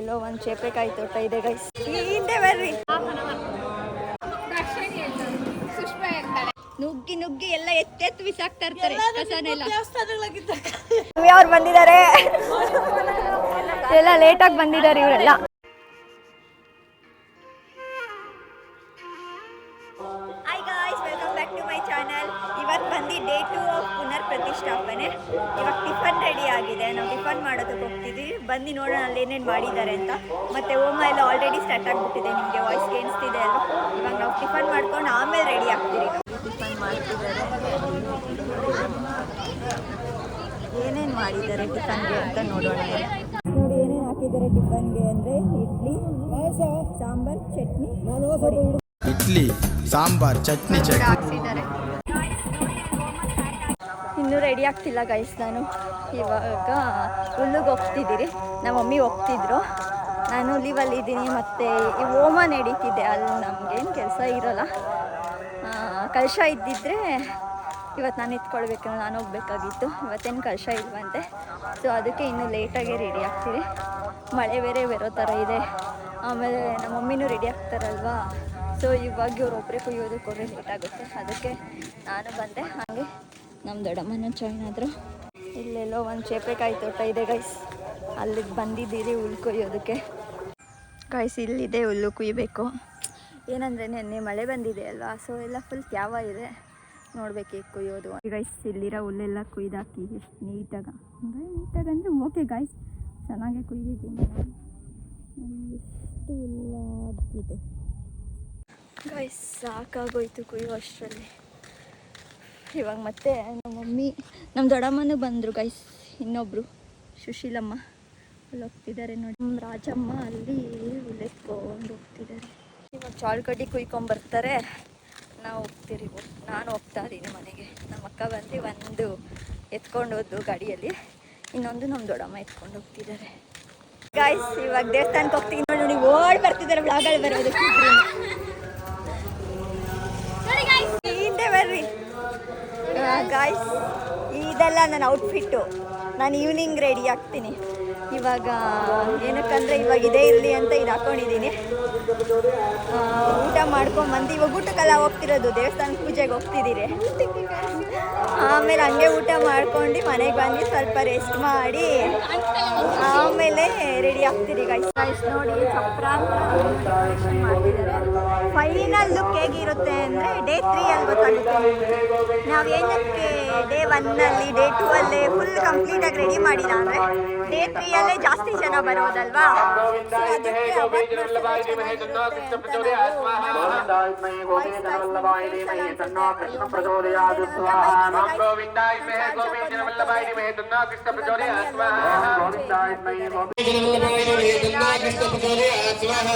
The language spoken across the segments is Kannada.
ಇಲ್ಲೆಲ್ಲೋ ಒಂದ್ ಚೇಪೆಕಾಯಿ ತೋಟ ಇದೆ ಗೈಸ್ ಹಿಂದೆ ಬರ್ರಿ. ನುಗ್ಗಿ ನುಗ್ಗಿ ಎಲ್ಲ ಎತ್ತೆತ್ತು ಬಿಸಾಕ್ತಾ ಇರ್ತಾರೆ. ಅವ್ರು ಬಂದಿದ್ದಾರೆ? ಎಲ್ಲ ಲೇಟಾಗಿ ಬಂದಿದ್ದಾರೆ ಇವರೆಲ್ಲ. ಆಗಿದೆ. ನಾವು ಟಿಫನ್ ಮಾಡೋದಕ್ಕೆ ಹೋಗ್ತಿದ್ವಿ. ಬಂದು ನೋಡೋಣ ಅಲ್ಲಿ ಏನೇನು ಮಾಡಿದ್ದಾರೆ ಅಂತ. ಮತ್ತೆ ಹೋಮ ಎಲ್ಲ ಆಲ್ರೆಡಿ ಸ್ಟಾರ್ಟ್ ಆಗಿಬಿಟ್ಟಿದೆ ನಿಮಗೆ ವಾಯ್ಸ್ ಕೇಳಿಸ್ತಿದೆ ಅಲ್ಲ ಇವಾಗ ನಾವು ಟಿಫನ್ ಮಾಡ್ಕೊಂಡು ಆಮೇಲೆ ರೆಡಿ ಆಗ್ತೀರಿ ಟಿಫನ್ ಮಾಡ್ತಿದ್ದಾರೆ. ಏನೇನು ಮಾಡಿದ್ದಾರೆ ಟಿಫನ್ಗೆ ಅಂತ ನೋಡೋಣ. ನೋಡಿ ಏನೇನು ಹಾಕಿದ್ದಾರೆ ಟಿಫನ್ಗೆ ಅಂದರೆ ಇಡ್ಲಿ ಸಾಂಬಾರ್ ಚಟ್ನಿ ಇಡ್ಲಿ ಸಾಂಬಾರ್ ಚಟ್ನಿ ಚಟ್ನಿ. ಹಾಕ್ಸಿದ್ದಾರೆ. ಇನ್ನೂ ರೆಡಿ ಆಗ್ತಿಲ್ಲ ಗೈಸ್ ನಾನು ಇವಾಗ ಹುಲ್ಲಿಗೆ ಹೋಗ್ತಿದ್ದೀರಿ. ನಮ್ಮ ಮಮ್ಮಿ ಹೋಗ್ತಿದ್ರು. ನಾನು ಲೀವಲ್ಲಿ ಇದ್ದೀನಿ. ಮತ್ತು ಈ ಹೋಮ ನಡೀತಿದೆ ಅಲ್ಲಿ. ನಮಗೇನು ಕೆಲಸ ಇರೋಲ್ಲ. ಕಲಶ ಇದ್ದಿದ್ರೆ ಇವತ್ತು ನಾನು ಇತ್ಕೊಳ್ಬೇಕು ನಾನು ಹೋಗ್ಬೇಕಾಗಿತ್ತು. ಇವತ್ತೇನು ಕಲಶ ಇಲ್ವಂತೆ. ಸೊ ಅದಕ್ಕೆ ಇನ್ನೂ ಲೇಟಾಗೆ ರೆಡಿ ಆಗ್ತೀರಿ ಮಳೆ ಬೇರೆ ಬೇರೋ ಥರ ಇದೆ. ಆಮೇಲೆ ನಮ್ಮ ಮಮ್ಮಿನೂ ರೆಡಿ ಆಗ್ತಾರಲ್ವಾ? ಸೊ ಇವಾಗ ಇವ್ರು ಒಬ್ಬರೇ ಕುಯ್ಯೋದಕ್ಕೆ ಹೋಗಿ ಲೇಟಾಗುತ್ತೆ ಅದಕ್ಕೆ ನಾನು ಬಂದೆ. ಹಾಗೆ. ನಮ್ಮ ದೊಡ್ಡಮ್ಮನ ಜಾಯ್ನ್ ಆದರು. ಇಲ್ಲೆಲ್ಲೋ ಒಂದು ಚೇಪೆಕಾಯಿ ತೋಟ ಇದೆ ಗೈಸ್ ಅಲ್ಲಿಗೆ ಬಂದಿದ್ದೀರಿ ಹುಲ್ ಕೊಯ್ಯೋದಕ್ಕೆ. ಗೈಸ್ ಇಲ್ಲಿದೆ ಹುಲ್ಲು ಕುಯ್ಯಬೇಕು ಏನಂದರೆ ನೆನ್ನೆ ಮಳೆ ಬಂದಿದೆ ಅಲ್ವಾ? ಸೊ ಎಲ್ಲ ಫುಲ್ ತ್ಯಾವ ಇದೆ. ನೋಡ್ಬೇಕು ಈಗ ಕುಯ್ಯೋದು ಗೈಸ್ ಇಲ್ಲಿರೋ ಹುಲ್ಲೆಲ್ಲ ಕುಯ್ದಾಕಿ ಎಷ್ಟು ನೀಟಾಗಿ. ನೀಟಾಗಿ ಅಂದರೆ ಓಕೆ ಗೈಸ್ ಚೆನ್ನಾಗೆ ಕುಯ್ದಿದ್ದೀನಿ ಎಷ್ಟು ಹುಲ್ಲಾಗಿದೆ ಗೈಸ್ ಸಾಕಾಗೋಯ್ತು ಕುಯ್ಯೋ ಅಷ್ಟರಲ್ಲಿ. ಇವಾಗ ಮತ್ತೆ ನಮ್ಮ ಮಮ್ಮಿ ನಮ್ಮ ದೊಡ್ಡಮ್ಮನೂ ಬಂದರು ಗೈಸ್ ಇನ್ನೊಬ್ಬರು ಸುಶೀಲಮ್ಮ. ಅಲ್ಲಿ ಹೋಗ್ತಿದ್ದಾರೆ ನೋಡಿ. ನಮ್ಮ ರಾಜಮ್ಮ ಅಲ್ಲಿ ಉಳಿಸ್ಕೊಂಡು ಹೋಗ್ತಿದ್ದಾರೆ. ಇವಾಗ ಚಾಳ್ಕಡ್ಡಿ ಕುಯ್ಕೊಂಬರ್ತಾರೆ ನಾವು ಹೋಗ್ತೀರಿ. ನಾನು ಹೋಗ್ತಾ ಇದ್ದೀನಿ ಮನೆಗೆ. ನಮ್ಮ ಅಕ್ಕ ಬಂದು ಒಂದು ಎತ್ಕೊಂಡು ಹೋದ್ದು ಗಾಡಿಯಲ್ಲಿ. ಇನ್ನೊಂದು ನಮ್ಮ ದೊಡ್ಡಮ್ಮ ಎತ್ಕೊಂಡು ಹೋಗ್ತಿದ್ದಾರೆ. ಗಾಯ್ಸ್ ಇವಾಗ ದೇವಸ್ಥಾನಕ್ಕೆ ಹೋಗ್ತೀನಿ ನೋಡಿ. ನೋಡಿ ಓಡ್ ಬರ್ತಿದ್ದಾರೆ ಬ್ಲಾಗಲ್ಲಿ ಬರೋದು ಹಿಂದೆ ಬರ್ರಿ. ಗಾಯ್ಸ್ ಇದೆಲ್ಲ ನನ್ನ ಔಟ್ಫಿಟ್ಟು ನಾನು ಈವ್ನಿಂಗ್ ರೆಡಿ ಆಗ್ತೀನಿ. ಇವಾಗ ಏನಕ್ಕಂದರೆ ಇವಾಗ ಇದೇ ಇರಲಿ ಅಂತ ಇದು ಹಾಕ್ಕೊಂಡಿದ್ದೀನಿ ಊಟ ಮಾಡ್ಕೊಂಬಂದು ಇವಾಗ ಊಟಕ್ಕೆಲ್ಲ ಹೋಗ್ತಿರೋದು ದೇವಸ್ಥಾನ ಪೂಜೆಗೆ ಹೋಗ್ತಿದ್ದೀರಿ. ಆಮೇಲೆ ಹಂಗೆ ಊಟ ಮಾಡ್ಕೊಂಡು ಮನೆಗೆ ಬಂದು ಸ್ವಲ್ಪ ರೆಸ್ಟ್ ಮಾಡಿ ಆಮೇಲೆ ರೆಡಿ ಆಗ್ತೀರಿ ಗೈಸ್ ಗೈಸ್ ನೋಡಿ ಚಪ್ರ ಫೈನಲ್ ಲುಕ್ ಹೇಗಿರುತ್ತೆ ಅಂದರೆ ಡೇ ತ್ರೀ ಅಲ್ಲಿ ಗೊತ್ತಾಗುತ್ತೆ. ನಾವು ಏನಕ್ಕೆ ಡೇ ಒನ್ನಲ್ಲಿ ಡೇ ಟೂ ಅಲ್ಲೇ ಫುಲ್ ಕಂಪ್ಲೀಟಾಗಿ ರೆಡಿ ಮಾಡಿಲ್ಲ ಅಂದರೆ ಡೇ ತ್ರೀಯಲ್ಲೇ ಜಾಸ್ತಿ ಜನ ಬರೋದಲ್ವಾ? So ಅದಕ್ಕೆ ಅವತ್ತು ఓం గోవిందాయ మహే గోవిందన వల్లభాయ మహే దున్నా కృష్ణ ప్రచోదయ ఆత్మహ గోవిందాయ మహే మహే దున్నా కృష్ణ ప్రచోదయ ఆత్మహ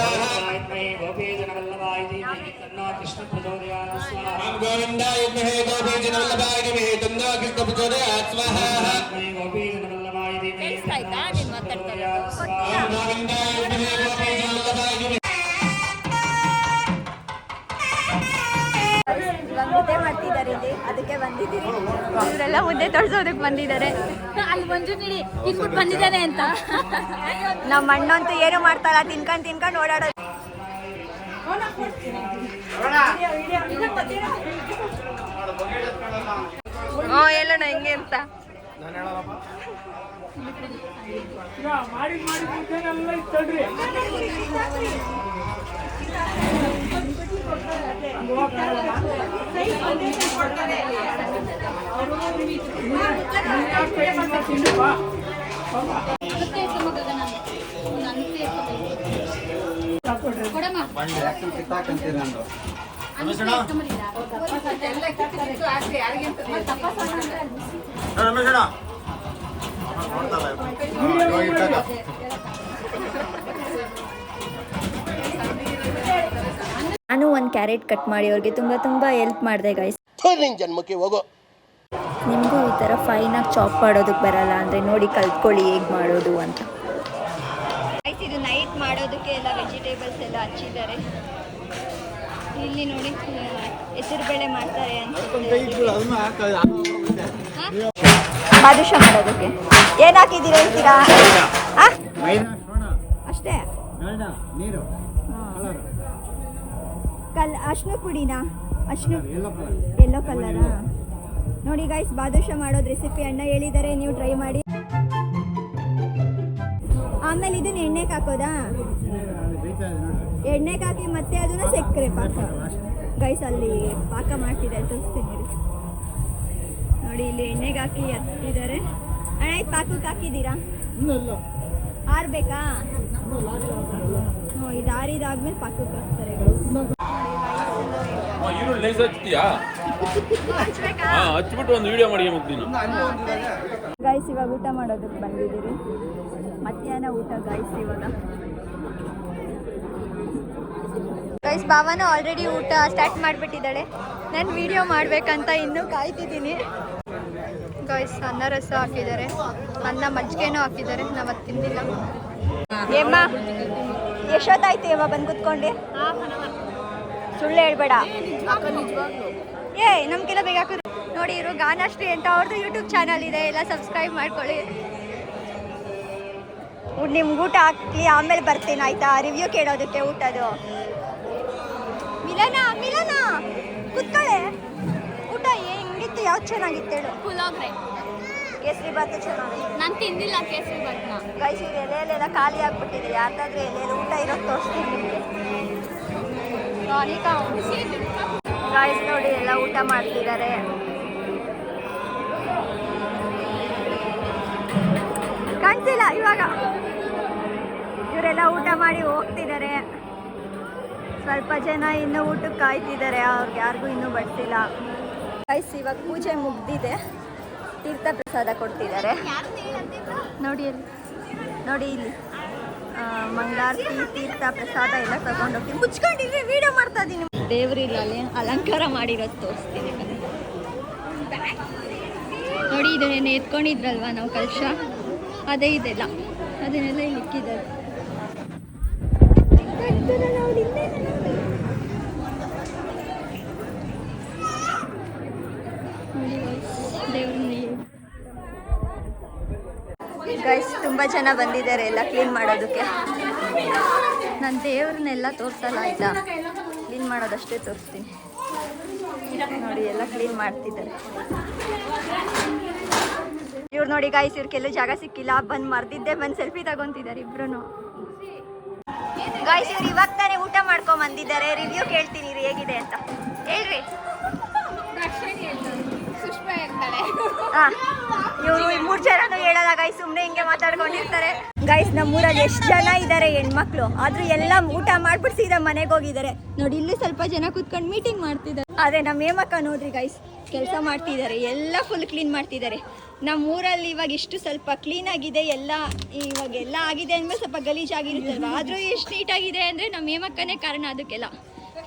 గోవిందన వల్లభాయ మహే దున్నా కృష్ణ ప్రచోదయ ఆత్మహ ఓం ಅದಕ್ಕೆ ಬಂದಿದ್ದೀರಿ. ಇವರೆಲ್ಲ ಮುದ್ದೆ ತೊಳ್ಸೋದಕ್ಕೆ ಬಂದಿದ್ದಾರೆ. ಅಲ್ಲಿ ಮಂಜು ನೀಡಿ ತಿನ್ಬಿಟ್ಟು ಬಂದಿದ್ದಾನೆ ಅಂತ. ನಮ್ಮ ಅಣ್ಣಂತೂ ಏನು ಮಾಡ್ತಾರ ತಿನ್ಕೊಂಡು ತಿನ್ಕೊಂಡು ಓಡಾಡೋದು. ಹ್ಞೂ ಹೇಳೋಣ ಹೆಂಗೆ ಅಂತ. ಕೊಡಮ್ಮ ನಾನು ಒಂದು ಕ್ಯಾರೆಟ್ ಕಟ್ ಮಾಡಿ ಅವ್ರಿಗೆ ತುಂಬ ತುಂಬ ಹೆಲ್ಪ್ ಮಾಡಿದೆ ಗೈಸ್ ನಿನ್ ಜನ್ಮಕ್ಕೆ ಹೋಗೋ. ನಿಮಗೂ ಈ ಥರ ಫೈನಾಗಿ ಚಾಪ್ ಮಾಡೋದಕ್ಕೆ ಬರಲ್ಲ ಅಂದರೆ ನೋಡಿ ಕಲ್ತ್ಕೊಳ್ಳಿ ಹೇಗೆ ಮಾಡೋದು ಅಂತ. ಇದು ನೈಟ್ ಮಾಡೋದಕ್ಕೆ ಎಲ್ಲ ವೆಜಿಟೇಬಲ್ಸ್ ಎಲ್ಲ ಹಚ್ಚಿದ್ದಾರೆ. ಇಲ್ಲಿ ನೋಡಿ ಹೆಸರು ಬೇಳೆ ಮಾಡ್ತಾರೆ ಬಾದುಷ ಮಾಡೋದಕ್ಕೆ. ಏನು ಹಾಕಿದ್ದೀರಾ ಹೇಳ್ತೀರಾ? ಆ? ಅಷ್ಟು? ಅಷ್ಟೇ ಕಲ್ ಅರ್ಶಿನ ಪುಡಿನಾ? ಅರ್ಶಿನ ಎಲ್ಲ ಕಲರಾ ನೋಡಿ ಗೈಸ್ ಬಾದುಷ ಮಾಡೋದು ರೆಸಿಪಿ ಅಣ್ಣ ಹೇಳಿದ್ದಾರೆ ನೀವು ಟ್ರೈ ಮಾಡಿ. ಆಮೇಲೆ ಇದನ್ನ ಎಣ್ಣೆಗೆ ಹಾಕೋದಾ? ಎಣ್ಣೆ ಎಣ್ಣೆಗೆ ಹಾಕಿ ಮತ್ತೆ ಅದನ್ನ ಸಕ್ಕರೆ ಪಾಕ. ಗೈಸ್ ಅಲ್ಲಿ ಪಾಕ ಮಾಡ್ತಿದ್ದಾರೆ ತೋರಿಸ್ತೀನಿ. ನೋಡಿ ಇಲ್ಲಿ ಎಣ್ಣೆಗೆ ಹಾಕಿ ಹತ್ತಿದ್ದಾರೆ ಅಣ್ಣ ಇದು ಪಾಕಕ್ಕೆ ಹಾಕಿದ್ದೀರಾ? ಆರ್ಬೇಕಾ? ಹ್ಞೂ ಇದು ಆರಿದಾದ್ಮೇಲೆ ಪಾಕಕ್ಕೆ ಹಾಕ್ತಾರೆ. ಹಚ್ತೀಯಾ? ಒಂದು ವಿಡಿಯೋ ಮಾಡಿ ಹೋಗ್ತೀನಿ ಗೈಸ್ ಇವಾಗ ಊಟ ಮಾಡೋದಕ್ಕೆ ಬಂದಿದ್ದೀರಿ. ಮಧ್ಯಾಹ್ನ ಊಟ ಗೈಸ್ ಇವಾಗ. ಗೈಸ್ ಭಾವನ ಆಲ್ರೆಡಿ ಊಟ ಸ್ಟಾರ್ಟ್ ಮಾಡಿಬಿಟ್ಟಿದ್ದಾಳೆ. ನಾನು ವಿಡಿಯೋ ಮಾಡಬೇಕಂತ ಇನ್ನೂ ಕಾಯ್ತಿದ್ದೀನಿ. ಗೈಸ್ ಅನ್ನ ರಸ ಹಾಕಿದ್ದಾರೆ. ಅನ್ನ ಮಜ್ಜಿಗೆನೂ ಹಾಕಿದ್ದಾರೆ. ನಾವು ಅದು ತಿಂದಿಲ್ಲ. ಏಮ್ಮ ಎಷ್ಟೊತ್ತಾಯ್ತು ಯಮ್ಮ ಬಂದು ಕೂತ್ಕೊಂಡೆ. ಸುಳ್ಳು ಹೇಳ್ಬೇಡ. ಏ ನಮ್ಗೆಲ್ಲ ಬೇಗ ಹಾಕಿದ್ರು ನೋಡಿ ಇವರು ಗಾನಶ್ರೀ ಅಂತ ಅವ್ರದ್ದು ಯೂಟ್ಯೂಬ್ ಚಾನಲ್ ಇದೆ. ಎಲ್ಲ ಸಬ್ಸ್ಕ್ರೈಬ್ ಮಾಡ್ಕೊಳ್ಳಿ. ನಿಮ್ಗೆ ಊಟ ಹಾಕ್ಲಿ ಆಮೇಲೆ ಬರ್ತೀನಿ ಆಯ್ತಾ? ರಿವ್ಯೂ ಕೇಳೋದಕ್ಕೆ ಊಟದು. ಮಿಲನ ಮಿಲನ ಕುತ್ಕೊಳ್ಳೆ. ಊಟ ಹೆಂಗಿತ್ತು? ಯಾವ್ದು ಚೆನ್ನಾಗಿತ್ತು ಹೇಳು. ಪುಲೋಗ್ರೆ ಕೇಸರಿ ಬಾತು ಚೆನ್ನಾಗಿತ್ತು. ನಾನು ತಿಂದಿಲ್ಲ ಕೇಸರಿ ಬಾತ್ನ ಗೈಸ್ ಇದು ಎಲೆಯಲ್ಲೆಲ್ಲ ಖಾಲಿ ಆಗ್ಬಿಟ್ಟಿದೆ ಯಾರ್ದಾದ್ರೂ ಎಲೆಯಲ್ಲಿ ಊಟ ಇರೋದು ತೋರಿಸ್ತೀನಿ ನಿಮಗೆ. ಗಾಯ್ಸ್ ನೋಡಿ, ಎಲ್ಲ ಊಟ ಮಾಡ್ತಿದ್ದಾರೆ. ಕಾಣ್ತಿಲ್ಲ ಇವಾಗ. ಇವರೆಲ್ಲ ಊಟ ಮಾಡಿ ಹೋಗ್ತಿದ್ದಾರೆ. ಸ್ವಲ್ಪ ಜನ ಇನ್ನೂ ಊಟಕ್ಕೆ ಕಾಯ್ತಿದ್ದಾರೆ, ಅವ್ರಿಗೆ ಯಾರಿಗೂ ಇನ್ನೂ ಬರ್ತಿಲ್ಲ ಗೈಸ್ ಇವಾಗ ಪೂಜೆ ಮುಗ್ದಿದೆ. ತೀರ್ಥ ಪ್ರಸಾದ ಕೊಡ್ತಿದ್ದಾರೆ. ನೋಡಿ ನೋಡಿ ಇಲ್ಲಿ. ಮಂಗಳಾರತಿ, ತೀರ್ಥ, ಪ್ರಸಾದ ಎಲ್ಲ ತಗೊಂಡು ಹೋಗ್ತೀನಿ ಮುಚ್ಕೊಂಡಿದ್ರೆ ವಿಡಿಯೋ ಮಾಡ್ತಾ ಇದ್ದೀನಿ ದೇವ್ರಿಲ್ಲ ಅಲ್ಲಿ. ಅಲಂಕಾರ ಮಾಡಿರೋದು ತೋರಿಸ್ತೀನಿ. ನೋಡಿ, ಇದನ್ನೇನು ಎತ್ಕೊಂಡಿದ್ರಲ್ವಾ ನಾವು ಕಲಶ? ಅದೇ ಇದೆಲ್ಲ. ಅದನ್ನೆಲ್ಲ ಇಕ್ಕಿದ್ದಾರೆ. ಗೈಸ್ ತುಂಬ ಜನ ಬಂದಿದ್ದಾರೆ, ಎಲ್ಲ ಕ್ಲೀನ್ ಮಾಡೋದಕ್ಕೆ. ನಾನು ದೇವ್ರನ್ನೆಲ್ಲ ತೋರಿಸಲ್ಲ ಆಯ್ತಾ ಕ್ಲೀನ್ ಮಾಡೋದಷ್ಟೇ ತೋರಿಸ್ತೀನಿ. ನೋಡಿ, ಎಲ್ಲ ಕ್ಲೀನ್ ಮಾಡ್ತಿದ್ದಾರೆ. ಇವ್ರು ನೋಡಿ ಗಾಯ್ಸ್ ಇವ್ರ ಕೆಲವು ಜಾಗ ಸಿಕ್ಕಿಲ್ಲ. ಬಂದು ಮರ್ದಿದ್ದೆ, ಬಂದು ಸೆಲ್ಫಿ ತಗೊಂತಿದ್ದಾರೆ ಇಬ್ರು ಗಾಯ್ಸ್ ಇವ್ರು ಇವಾಗ ತಾನೇ ಊಟ ಮಾಡ್ಕೊಂಡ್ ಬಂದಿದ್ದಾರೆ. ರಿವ್ಯೂ ಕೇಳ್ತೀನಿ ಹೇಗಿದೆ ಅಂತ. ಹೇಳ್ರಿ. ಇವರು ಮೂರು ಜನನು ಹೇಳಲ್ಲ ಗೈಸ್ ಸುಮ್ಮನೆ ಹಿಂಗೆ ಮಾತಾಡ್ಕೊಂಡಿರ್ತಾರೆ. ಗೈಸ್ ನಮ್ಮೂರಲ್ಲಿ ಎಷ್ಟು ಜನ ಇದ್ದಾರೆ ಹೆಣ್ಮಕ್ಳು? ಆದ್ರೂ ಎಲ್ಲ ಊಟ ಮಾಡ್ಬಿಟ್ಟು ಸೀದಾ ಮನೆಗೆ ಹೋಗಿದ್ದಾರೆ. ನೋಡಿ, ಇಲ್ಲಿ ಸ್ವಲ್ಪ ಜನ ಕೂತ್ಕೊಂಡು ಮೀಟಿಂಗ್ ಮಾಡ್ತಿದ್ದಾರೆ. ಅದೇ ನಮ್ಮ ಏಮಕ್ಕ ನೋಡ್ರಿ ಗೈಸ್ ಕೆಲಸ ಮಾಡ್ತಿದ್ದಾರೆ. ಎಲ್ಲ ಫುಲ್ ಕ್ಲೀನ್ ಮಾಡ್ತಿದ್ದಾರೆ. ನಮ್ಮ ಊರಲ್ಲಿ ಇವಾಗ ಇಷ್ಟು ಸ್ವಲ್ಪ ಕ್ಲೀನ್ ಆಗಿದೆ, ಎಲ್ಲ ಇವಾಗ ಎಲ್ಲ ಆಗಿದೆ ಅಂದ್ರೆ ಸ್ವಲ್ಪ ಗಲೀಜಾಗಿರುತ್ತಲ್ವ ಆದ್ರೂ ಎಷ್ಟು ನೀಟಾಗಿದೆ ಅಂದ್ರೆ ನಮ್ಮ ಹೇಮಕ್ಕನೇ ಕಾರಣ ಅದಕ್ಕೆಲ್ಲ.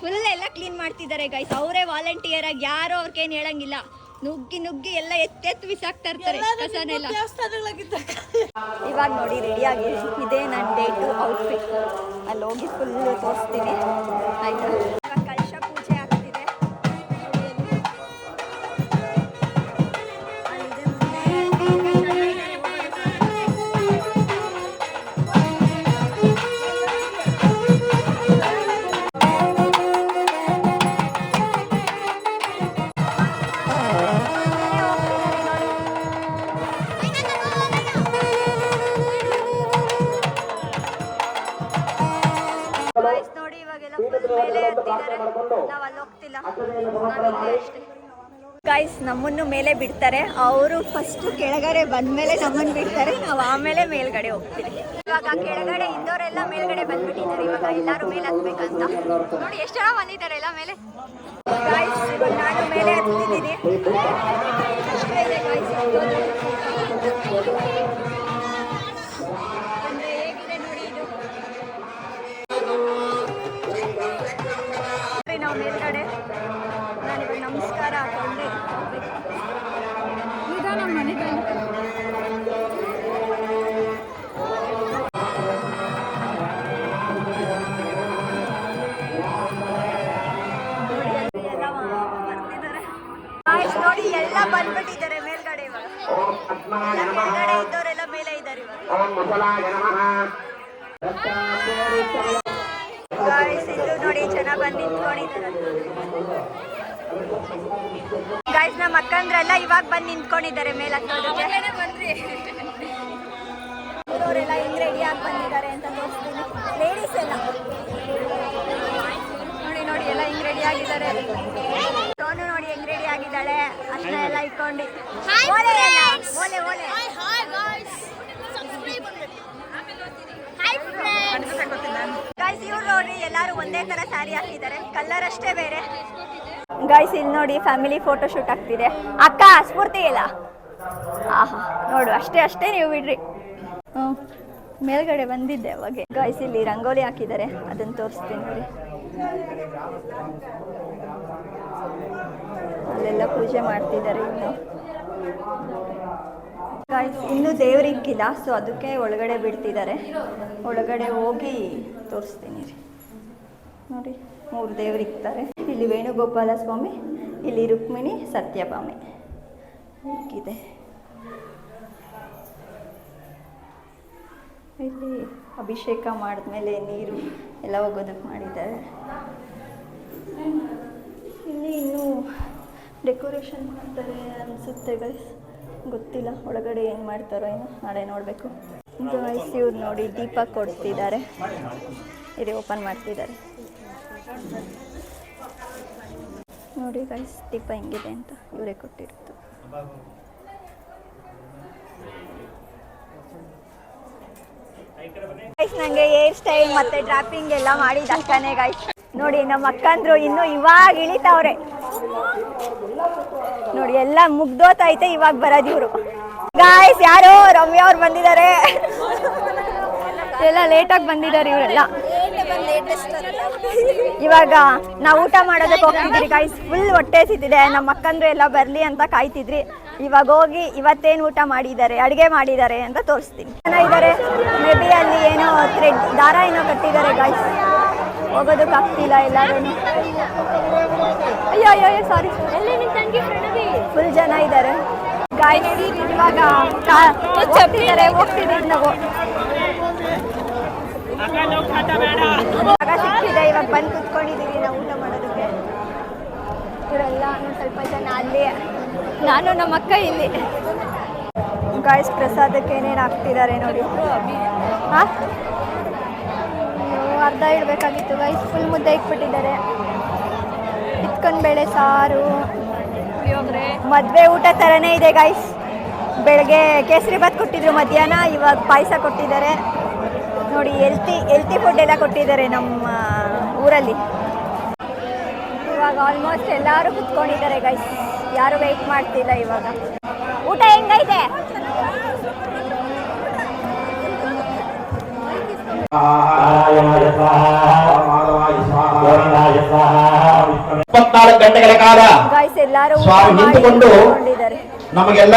ಫುಲ್ ಎಲ್ಲ ಕ್ಲೀನ್ ಮಾಡ್ತಿದ್ದಾರೆ ಗೈಸ್ ಅವರೇ ವಾಲಂಟಿಯರ್ ಆಗಿ, ಯಾರು ಅವ್ರಿಗೇನು ಹೇಳಂಗಿಲ್ಲ. ನುಗ್ಗಿ ನುಗ್ಗಿ ಎಲ್ಲ ಎತ್ತೆತ್ತು ಬಿಸಾಕ್ತಾ ಇರ್ತಾರೆ. ಕಸನೆಲ್ಲ ಇವಾಗ ನೋಡಿ ರೆಡಿ ಆಗಿ ಇದೇ ನನ್ನ ಡೇಟು ಔಟ್ಫಿಟ್ ಅಲ್ಲಿ ಹೋಗಿ ಫುಲ್ ತೋರಿಸ್ತೀನಿ. ಆಯ್ತಾ? ಬಾಯ್ಸ್ ನೋಡಿ ಇವಾಗೆಲ್ಲ ಮೇಲೆ ನಾವು ಅಲ್ಲಿ ಹೋಗ್ತಿಲ್ಲ. ನಾವಿಲ್ಲೇ ಅಷ್ಟೇ. ಗಾಯ್ಸ್ ನಮ್ಮನ್ನು ಮೇಲೆ ಬಿಡ್ತಾರೆ. ಅವರು ಫಸ್ಟ್ ಕೆಳಗಡೆ ಬಂದ್ಮೇಲೆ ನಮ್ಮನ್ನು ಬಿಡ್ತಾರೆ. ನಾವು ಆಮೇಲೆ ಮೇಲ್ಗಡೆ ಹೋಗ್ತೀವಿ. ಇವಾಗ ಕೆಳಗಡೆ ಇದ್ದವರೆಲ್ಲ ಮೇಲ್ಗಡೆ ಬಂದ್ಬಿಟ್ಟಿದ್ದಾರೆ. ಇವಾಗ ಎಲ್ಲರೂ ಮೇಲೆ ಹತ್ಬೇಕಂತ. ನೋಡಿ ಎಷ್ಟು ಜನ ಬಂದಿದ್ದಾರೆ ಎಲ್ಲ ಮೇಲೆ? ಗಾಯ್ಸ್ ಇವಾಗ ನಾನು ಮೇಲೆ ಹತ್ತಿದ್ದೀನಿ. ನಾವು ಮೇಲ್ಗಡೆ. ನಾನು ಇವಾಗ ನಮಸ್ಕಾರ ಹಾಕೊಂಡು. ನಿಧಾನ ಮನೆ ನೋಡಿ ಎಲ್ಲ ಬಂದ್ಬಿಟ್ಟಿದ್ದಾರೆ ಮೇಲ್ಗಡೆ ಇವಾಗ. ಮೇಲ್ಗಡೆ ಇದ್ದವರೆಲ್ಲ ಮೇಲೆ ಇದ್ದಾರೆ ಇವಾಗ. ಗಾಯ್ಸ್ ನೋಡಿ ಜನ ಬಂದು ನಿಂತ್ಕೊಂಡಿದ್ದಾರೆ. ಗಾಯ್ಸ್ ನಮ್ಮ ಅಕ್ಕಂದ್ರೆಲ್ಲ ಇವಾಗ ಬಂದು ನಿಂತ್ಕೊಂಡಿದ್ದಾರೆ ಮೇಲೆ ಹತ್ತೋದಕ್ಕೆ ಬಂದ್ರಿ. ಅವರೆಲ್ಲ ಹೆಂಗ್ ರೆಡಿ ಆಗಿ ಬಂದಿದ್ದಾರೆ ಅಂತ ತೋರಿಸ್ತೀನಿ. ಲೇಡೀಸ್ ಎಲ್ಲ. ನೋಡಿ ನೋಡಿ ಎಲ್ಲ ಹೆಂಗ್ ರೆಡಿ ಆಗಿದ್ದಾರೆ. ಸೋನು ನೋಡಿ ಹೆಂಗ್ ರೆಡಿ ಆಗಿದ್ದಾಳೆ. ಅಷ್ಟೇ ಎಲ್ಲ ಇಟ್ಕೊಂಡು. ಓಲೆ ಓಲೆ ಓಲೆ ಗಾಯ್ಸ್ ಇವ್ರು ನೋಡಿ, ಎಲ್ಲರೂ ಒಂದೇ ತರ ಸ್ಯಾರಿ ಹಾಕಿದ್ದಾರೆ. ಕಲರ್ ಅಷ್ಟೇ ಬೇರೆ. ಗಾಯ್ಸ್ ಇಲ್ಲಿ ನೋಡಿ ಫ್ಯಾಮಿಲಿ ಫೋಟೋ ಶೂಟ್ ಆಗ್ತಿದೆ. ಅಕ್ಕ, ಸ್ಫೂರ್ತಿ ಇಲ್ಲ. ಆಹಾ, ನೋಡು, ಅಷ್ಟೇ ಅಷ್ಟೇ ನೀವು ಬಿಡ್ರಿ. ಹ್ಞೂ ಮೇಲ್ಗಡೆ ಬಂದಿದ್ದೆ ಅವಾಗೆ. ಗಾಯ್ಸ್ ಇಲ್ಲಿ ರಂಗೋಲಿ ಹಾಕಿದ್ದಾರೆ. ಅದನ್ನು ತೋರಿಸ್ತೀನಿ ನೋಡಿ. ಅಲ್ಲೆಲ್ಲ ಪೂಜೆ ಮಾಡ್ತಿದ್ದಾರೆ ಇನ್ನು. ಗಾಯ್ಸ್ ಇನ್ನೂ ದೇವ್ರಿಕ್ಕಿಲ್ಲ ಸೊ ಅದಕ್ಕೆ ಒಳಗಡೆ ಬಿಡ್ತಿದ್ದಾರೆ. ಒಳಗಡೆ ಹೋಗಿ ತೋರಿಸ್ತೀನಿ. ರೀ ನೋಡಿ, ಮೂರು ದೇವ್ರಿಕ್ತಾರೆ ಇಲ್ಲಿ ವೇಣುಗೋಪಾಲ ಸ್ವಾಮಿ, ಇಲ್ಲಿ ರುಕ್ಮಿಣಿ ಸತ್ಯಭಾಮಿ. ಇದೆ ಇಲ್ಲಿ ಅಭಿಷೇಕ ಮಾಡಿದ್ಮೇಲೆ ನೀರು ಎಲ್ಲ ಹೋಗೋದಕ್ಕೆ ಮಾಡಿದ್ದಾರೆ. ಇಲ್ಲಿ ಇನ್ನೂ ಡೆಕೋರೇಷನ್ ಮಾಡ್ತಾರೆ ಅನಿಸುತ್ತೆ ಗೈಸ್ ಗೊತ್ತಿಲ್ಲ, ಒಳಗಡೆ ಏನು ಮಾಡ್ತಾರೋ ಏನೋ, ನಾಳೆ ನೋಡಬೇಕು. ಇವ್ರು ನೋಡಿ, ದೀಪ ಕೊಡ್ತಿದ್ದಾರೆ. ಇದು ಓಪನ್ ಮಾಡ್ತಿದ್ದಾರೆ. ನೋಡಿ ಗೈಸ್ ದೀಪ ಹೆಂಗಿದೆ ಅಂತ ಇವರೇ ಕೊಟ್ಟಿರೋದು. ಗೈಸ್ ನಂಗೆ ಹೇರ್ ಸ್ಟೈಲ್ ಮತ್ತೆ ಡ್ರಾಪಿಂಗ್ ಎಲ್ಲ ಮಾಡಿದ ಅಕ್ಕನೇ ಗೈಸ್ ನೋಡಿ, ನಮ್ಮ ಅಕ್ಕಂದ್ರು ಇನ್ನು ಇವಾಗ ಇಳಿತಾವ್ರೆ. ನೋಡಿ, ಎಲ್ಲ ಮುಗ್ದೋತೈತೆ ಇವಾಗ ಬರೋದು ಇವರು. ಗಾಯ್ಸ್ ಯಾರು ರಮ್ಯ ಅವ್ರು ಬಂದಿದ್ದಾರೆ. ಎಲ್ಲ ಲೇಟಾಗಿ ಬಂದಿದ್ದಾರೆ ಇವರೆಲ್ಲ. ಇವಾಗ ನಾವು ಊಟ ಮಾಡೋದಕ್ಕೆ ಹೋಗ್ತಿದ್ರಿ ಗೈಸ್ ಫುಲ್ ಹೊಟ್ಟೆ ಸಿದ್ದಿದೆ ನಮ್ಮ ಅಕ್ಕಂದ್ರೆ ಎಲ್ಲ ಬರ್ಲಿ ಅಂತ ಕಾಯ್ತಿದ್ರಿ. ಇವಾಗ ಹೋಗಿ ಇವತ್ತೇನು ಊಟ ಮಾಡಿದ್ದಾರೆ ಅಡುಗೆ ಮಾಡಿದ್ದಾರೆ ಅಂತ ತೋರಿಸ್ತೀನಿ. ಚೆನ್ನಾಗಿದ್ದಾರೆ ಮೇ ಬಿ ಅಲ್ಲಿ ಏನೋ ಥ್ರೆಡ್ ದಾರ ಏನೋ ಕಟ್ಟಿದ್ದಾರೆ ಗೈಸ್ ಹೋಗೋದಕ್ಕೆ ಆಗ್ತಿಲ್ಲ ಎಲ್ಲರೂ. ಅಯ್ಯೋ ಅಯ್ಯೋ ಸಾರಿ ಫುಲ್ ಜನ ಇದ್ದಾರೆ ಗಾಯ್ಸ್ ಇವಾಗ ಹೋಗ್ತಿದ್ದಾರೆ ಹೋಗ್ತಿದ್ದೀವಿ ನಾವು. ಸಿಕ್ಕಿದೆ, ಇವಾಗ ಬಂದು ಕುತ್ಕೊಂಡಿದ್ದೀವಿ ನಾವು ಊಟ ಮಾಡೋದಕ್ಕೆ. ಇವರೆಲ್ಲ ಸ್ವಲ್ಪ ಜನ ಅಲ್ಲಿ, ನಾನು ನಮ್ಮ ಅಕ್ಕ ಇಲ್ಲಿ. ಗಾಯ್ಸ್ ಪ್ರಸಾದಕ್ಕೆ ಏನೇನು ಹಾಕ್ತಿದ್ದಾರೆ ನೋಡಿ. ಹಾಂ? ಅರ್ಧ ಇಡಬೇಕಾಗಿತ್ತು ಗೈಸ್ ಫುಲ್ ಮುದ್ದೆ ಇಟ್ಬಿಟ್ಟಿದ್ದಾರೆ. ಇಟ್ಕೊಂಡು ಬೇಳೆ ಸಾರು. ಮದುವೆ ಊಟ ಥರನೇ ಇದೆ ಗೈಸ್ ಬೆಳಗ್ಗೆ ಕೇಸರಿ ಭಾತ್ ಕೊಟ್ಟಿದ್ರು ಮಧ್ಯಾಹ್ನ, ಇವಾಗ ಪಾಯಸ ಕೊಟ್ಟಿದ್ದಾರೆ. ನೋಡಿ ಎಲ್ತಿ ಎಲ್ತಿ ಫುಡ್ ಎಲ್ಲ ಕೊಟ್ಟಿದ್ದಾರೆ ನಮ್ಮ ಊರಲ್ಲಿ. ಇವಾಗ ಆಲ್ಮೋಸ್ಟ್ ಎಲ್ಲರೂ ಕುತ್ಕೊಂಡಿದ್ದಾರೆ ಗೈಸ್ ಯಾರು ವೆಯ್ಟ್ ಮಾಡ್ತಿಲ್ಲ ಇವಾಗ. ಊಟ ಹೆಂಗೈತೆ? ಇಪ್ಪತ್ನಾಲ್ಕು ಗಂಟೆಗಳ ಕಾಲ ಗೈಸ್ ಎಲ್ಲರೂ ಊಟ ಸ್ವಾಮಿ ನಿಂತುಕೊಂಡು ನಮಗೆಲ್ಲ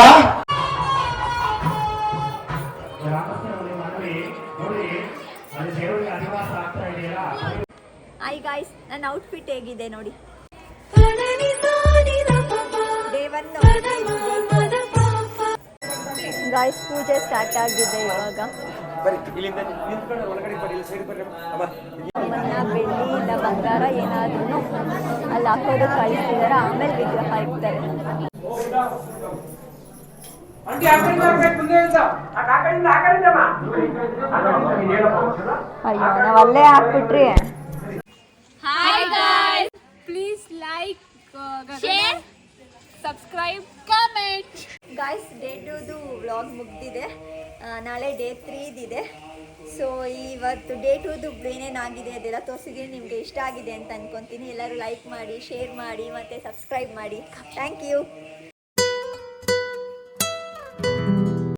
ಐ ಗಾಯ್ಸ್ ನನ್ನ ಔಟ್ಫಿಟ್ ಹೇಗಿದೆ ನೋಡಿ. ಗಾಯ್ಸ್ ಪೂಜೆ ಸ್ಟಾರ್ಟ್ ಆಗಿದೆ ಇವಾಗ. ಬೆಳ್ಳಿ ಇಲ್ಲ ಬಂಗಾರ ಏನಾದ್ರೂ ಅಲ್ಲಿ ಹಾಕೋದು ಕಳಿಸಿದಾರೆ ಆಮೇಲೆ ವಿಗ್ರಹ ಇಡ್ತಾರೆ ಅಯ್ಯೋ ನಾವು ಅಲ್ಲೇ ಹಾಕ್ಬಿಟ್ರಿ. ಸಬ್ಸ್ಕ್ರೈಬ್ ಕಮೆಂಟ್ ಗಾಯ್ಸ್ ಡೇ ಟೂದು ವ್ಲಾಗ್ ಮುಗ್ದಿದೆ. ನಾಳೆ ಡೇ ತ್ರೀದಿದೆ ಸೊ ಇವತ್ತು ಡೇ ಟೂದು ಏನೇನಾಗಿದೆ ಅದೆಲ್ಲ ತೋರಿಸಿದ್ರೆ ನಿಮಗೆ ಇಷ್ಟ ಆಗಿದೆ ಅಂತ ಅನ್ಕೊತೀನಿ. ಎಲ್ಲರೂ ಲೈಕ್ ಮಾಡಿ ಶೇರ್ ಮಾಡಿ ಮತ್ತು ಸಬ್ಸ್ಕ್ರೈಬ್ ಮಾಡಿ. Thank you